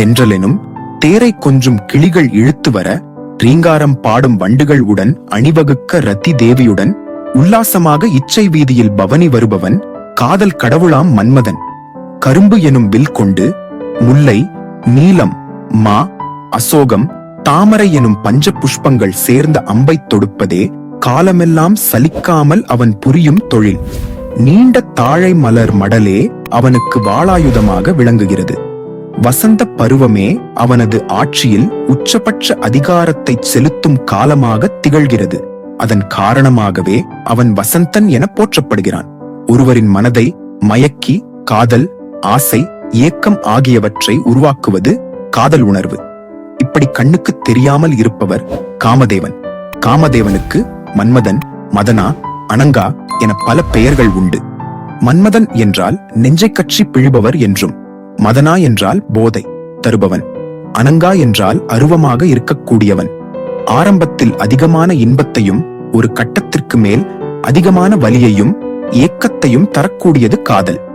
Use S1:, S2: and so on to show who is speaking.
S1: தென்றலெனும் தேரை கொஞ்சும் கிளிகள் இழுத்து வர ரீங்காரம் பாடும் வண்டுகள் உடன் அணிவகுக்க ரத்தி தேவியுடன் உல்லாசமாக இச்சை வீதியில் பவனி வருபவன் காதல் கடவுளாம் மன்மதன். கரும்பு எனும் வில் கொண்டு முல்லை நீலம் மா அசோகம் தாமரை எனும் பஞ்ச புஷ்பங்கள் சேர்ந்த அம்பைத் தொடுப்பதே காலமெல்லாம் சலிக்காமல் அவன் புரியும் தொழில். நீண்ட தாழை மலர் மடலே அவனுக்கு வாளாயுதமாக விளங்குகிறது. வசந்த பருவமே அவனது ஆட்சியில் உச்சபட்ச அதிகாரத்தை செலுத்தும் காலமாக திகழ்கிறது. அதன் காரணமாகவே அவன் வசந்தன் என போற்றப்படுகிறான். ஒருவரின் மனதை மயக்கி காதல் ஆசை ஏக்கம் ஆகியவற்றை உருவாக்குவது காதல் உணர்வு. இப்படி கண்ணுக்கு தெரியாமல் இருப்பவர் காமதேவன். காமதேவனுக்கு மன்மதன் மதனா அனங்கா என பல பெயர்கள் உண்டு. மன்மதன் என்றால் நெஞ்சைக் கட்சி பிழிபவர் என்றும் மதனா என்றால் போதை தருபவன். அனங்கா என்றால் அருவமாக இருக்கக்கூடியவன். ஆரம்பத்தில் அதிகமான இன்பத்தையும் ஒரு கட்டத்திற்கு மேல் அதிகமான வலியையும் ஏக்கத்தையும் தரக்கூடியது காதல்.